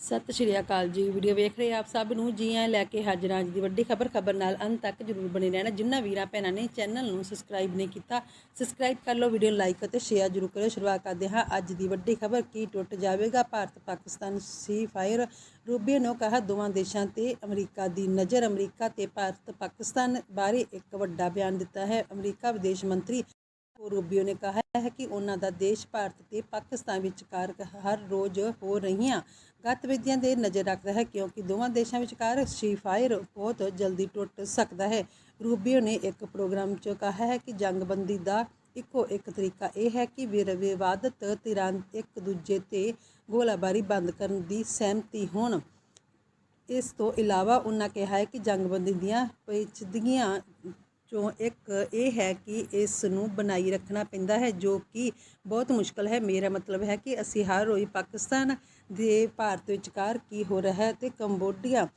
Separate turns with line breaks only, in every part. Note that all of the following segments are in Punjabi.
ਸਤਿ ਸ਼੍ਰੀ ਅਕਾਲ ਜੀ। ਵੀਡੀਓ ਵੇਖ ਰਹੇ ਆਪ ਸਭ ਨੂੰ ਜੀ ਆਇਆਂ ਲੈ ਕੇ ਹਾਜ਼ਰ ਹਾਂ ਅੱਜ ਦੀ ਵੱਡੀ ਖਬਰ। ਖਬਰ ਨਾਲ ਅੰਤ ਤੱਕ ਜਰੂਰ ਬਣੇ ਰਹਿਣਾ। ਜਿਨ੍ਹਾਂ ਵੀਰਾਂ, ਭੈਣਾਂ ਨੇ ਚੈਨਲ ਨੂੰ ਸਬਸਕ੍ਰਾਈਬ ਨਹੀਂ ਕੀਤਾ, ਸਬਸਕ੍ਰਾਈਬ ਕਰ ਲਓ, ਵੀਡੀਓ ਲਾਈਕ ਅਤੇ ਸ਼ੇਅਰ ਜਰੂਰ ਕਰਿਓ। ਸ਼ੁਰੂਆਤ ਕਰਦੇ ਹਾਂ ਅੱਜ ਦੀ ਵੱਡੀ ਖਬਰ। ਕੀ ਟੁੱਟ ਜਾਵੇਗਾ? Bharat, Pakistan, ceasefire Rubio ਨੇ ਕਿਹਾ, ਦੋਵਾਂ ਦੇਸ਼ਾਂ ਤੇ ਅਮਰੀਕਾ ਦੀ ਨਜ਼ਰ। ਅਮਰੀਕਾ ਤੇ ਭਾਰਤ, ਪਾਕਿਸਤਾਨ ਬਾਰੇ ਇੱਕ ਵੱਡਾ ਬਿਆਨ ਦਿੱਤਾ ਹੈ। ਅਮਰੀਕਾ ਵਿਦੇਸ਼ ਮੰਤਰੀ ਰੂਬੀਓ ਨੇ ਕਿਹਾ ਹੈ ਕਿ ਉਹਨਾਂ ਦਾ ਦੇਸ਼ ਭਾਰਤ ਤੇ ਪਾਕਿਸਤਾਨ ਵਿਚਕਾਰ ਹਰ ਰੋਜ਼ ਹੋ ਰਹੀਆਂ ਗਤੀਵਿਧੀਆਂ ਦੇ ਨਜ਼ਰ ਰੱਖਦਾ ਹੈ ਕਿਉਂਕਿ ਦੋਵਾਂ ਦੇਸ਼ਾਂ ਵਿਚਕਾਰ ਸੀਫਾਇਰ ਬਹੁਤ ਜਲਦੀ ਟੁੱਟ ਸਕਦਾ ਹੈ। ਰੂਬੀਓ ਨੇ ਇੱਕ ਪ੍ਰੋਗਰਾਮ 'ਚ ਕਿਹਾ ਹੈ ਕਿ ਜੰਗਬੰਦੀ ਦਾ ਇੱਕੋ ਇੱਕ ਤਰੀਕਾ ਇਹ ਹੈ ਕਿ ਵਿਵਾਦਤ ਧਿਰਾਂ ਇੱਕ ਦੂਜੇ ਤੇ ਗੋਲਾਬਾਰੀ ਬੰਦ ਕਰਨ ਦੀ ਸਹਿਮਤੀ ਹੋਣ। ਇਸ ਤੋਂ ਇਲਾਵਾ ਉਹਨਾਂ ਕਿਹਾ ਹੈ ਕਿ ਜੰਗਬੰਦੀ ਦੀਆਂ ਪੇਚੀਦਗੀਆਂ ਚੋਂ ਇੱਕ ਇਹ ਹੈ ਕਿ ਇਸ ਨੂੰ ਬਣਾਈ ਰੱਖਣਾ ਪੈਂਦਾ ਹੈ, ਜੋ ਕਿ ਬਹੁਤ ਮੁਸ਼ਕਲ ਹੈ। ਮੇਰਾ ਮਤਲਬ ਹੈ ਕਿ ਅਸੀਂ ਹਰ ਰੋਜ਼ ਪਾਕਿਸਤਾਨ ਦੇ ਭਾਰਤ ਵਿਚਕਾਰ ਕੀ ਹੋ ਰਿਹਾ ਹੈ ਤੇ ਕੰਬੋਡੀਆ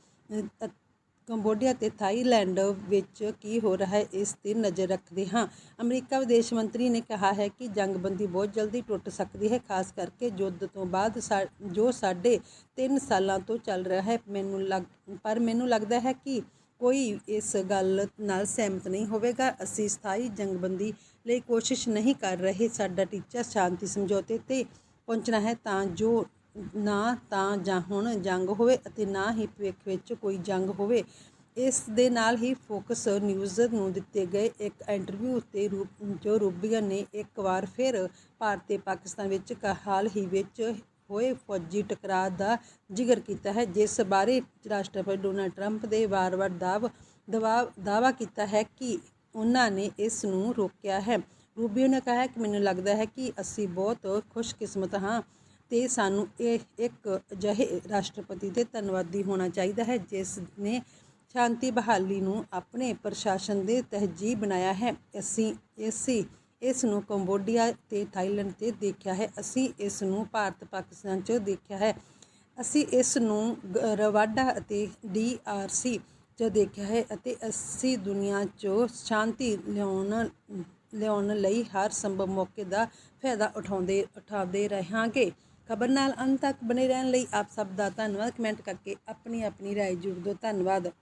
ਕੰਬੋਡੀਆ ਤੇ ਥਾਈਲੈਂਡ ਵਿੱਚ ਕੀ ਹੋ ਰਿਹਾ ਹੈ, ਇਸ ਤੇ ਨਜ਼ਰ ਰੱਖਦੇ ਹਾਂ। ਅਮਰੀਕਾ ਵਿਦੇਸ਼ ਮੰਤਰੀ ਨੇ ਕਿਹਾ ਹੈ ਕਿ ਜੰਗਬੰਦੀ ਬਹੁਤ ਜਲਦੀ ਟੁੱਟ ਸਕਦੀ ਹੈ, ਖਾਸ ਕਰਕੇ ਯੁੱਧ ਤੋਂ ਬਾਅਦ ਸਾ- ਜੋ ਸਾਡੇ 3 ਸਾਲਾਂ ਤੋਂ ਚੱਲ ਰਿਹਾ ਹੈ। ਮੈਨੂੰ ਲੱਗ, ਪਰ ਮੈਨੂੰ ਲੱਗਦਾ ਹੈ ਕਿ ਕੋਈ ਇਸ ਗੱਲ ਨਾਲ ਸਹਿਮਤ ਨਹੀਂ ਹੋਵੇਗਾ। ਅਸੀਂ ਸਥਾਈ ਜੰਗਬੰਦੀ ਲਈ ਕੋਸ਼ਿਸ਼ ਨਹੀਂ ਕਰ ਰਹੇ। ਸਾਡਾ ਟੀਚਾ ਸ਼ਾਂਤੀ, ਸਮਝੌਤੇ ਤੇ ਪਹੁੰਚਣਾ ਹੈ ਤਾਂ ਜੋ ਨਾ ਤਾਂ ਜਾਂ ਹੁਣ ਜੰਗ ਹੋਵੇ ਅਤੇ ਨਾ ਹੀ ਭਵਿੱਖ ਵਿੱਚ ਕੋਈ ਜੰਗ ਹੋਵੇ। ਇਸ ਦੇ ਨਾਲ ਹੀ ਫੋਕਸ ਨਿਊਜ਼ ਨੂੰ ਦਿੱਤੇ ਗਏ ਇੱਕ ਇੰਟਰਵਿਊ ਤੇ ਰੂਪ ਜੋ ਰੂਬੀਆ ਨੇ ਇੱਕ ਵਾਰ ਫਿਰ ਭਾਰਤ ਤੇ ਪਾਕਿਸਤਾਨ ਵਿੱਚ ਕ- ਹਾਲ ਹੀ ਵਿੱਚ ਹੋਏ ਫੌਜੀ ਟਕਰਾਅ ਦਾ ਜ਼ਿਕਰ ਕੀਤਾ ਹੈ, ਜਿਸ ਬਾਰੇ ਰਾਸ਼ਟਰਪਤੀ ਡੋਨਾਲਡ ਟਰੰਪ ਦੇ ਵਾਰ-ਵਾਰ ਦਾਅਵ, ਦਵਾ, ਦਾਅਵਾ ਕੀਤਾ ਹੈ ਕਿ ਉਹਨਾਂ ਨੇ ਇਸ ਨੂੰ ਰੋਕਿਆ ਹੈ। ਰੂਬੀਓ ਨੇ ਕਿਹਾ ਕਿ ਮੈਨੂੰ ਲੱਗਦਾ ਹੈ ਕਿ ਅਸੀਂ ਬਹੁਤ ਖੁਸ਼ਕਿਸਮਤ ਹਾਂ ਤੇ ਸਾਨੂੰ ਇਹ ਇੱਕ ਅਜਿਹੇ ਰਾਸ਼ਟਰਪਤੀ ਦੇ ਧੰਨਵਾਦੀ ਹੋਣਾ ਚਾਹੀਦਾ ਹੈ, ਜਿਸ ਨੇ ਸ਼ਾਂਤੀ ਬਹਾਲੀ ਨੂੰ ਆਪਣੇ ਪ੍ਰਸ਼ਾਸਨ ਦੇ ਤਹਿਜੀਬ ਬਣਾਇਆ ਹੈ। ਅਸੀਂ, ਇਸੇ ਇਸ ਨੂੰ ਕੰਬੋਡੀਆ ਤੇ ਥਾਈਲੈਂਡ ਤੇ ਦੇਖਿਆ ਹੈ। ਅਸੀਂ ਇਸ ਨੂੰ ਭਾਰਤ, ਪਾਕਿਸਤਾਨ 'ਚ ਦੇਖਿਆ ਹੈ। ਅਸੀਂ ਇਸ ਨੂੰ ਗ- ਰਵਾਡਾ ਅਤੇ ਡੀਆਰਸੀ 'ਚ ਦੇਖਿਆ ਹੈ ਅਤੇ ਅਸੀਂ ਦੁਨੀਆ 'ਚ ਸ਼ਾਂਤੀ ਲਿਆਉਣ ਲਿਆਉਣ ਲਈ ਹਰ ਸੰਭਵ ਮੌਕੇ ਦਾ ਫਾਇਦਾ ਉਠਾਉਂਦੇ ਉਠਾਉਂਦੇ ਰਹਾਂਗੇ। ਖਬਰ ਨਾਲ ਅੰਤ ਤੱਕ ਬਣੇ ਰਹਿਣ ਲਈ ਆਪ ਸਭ ਦਾ ਧੰਨਵਾਦ। ਕਮੈਂਟ ਕਰਕੇ ਆਪਣੀ ਆਪਣੀ ਰਾਏ ਜੁੜ ਦਿਓ। ਧੰਨਵਾਦ।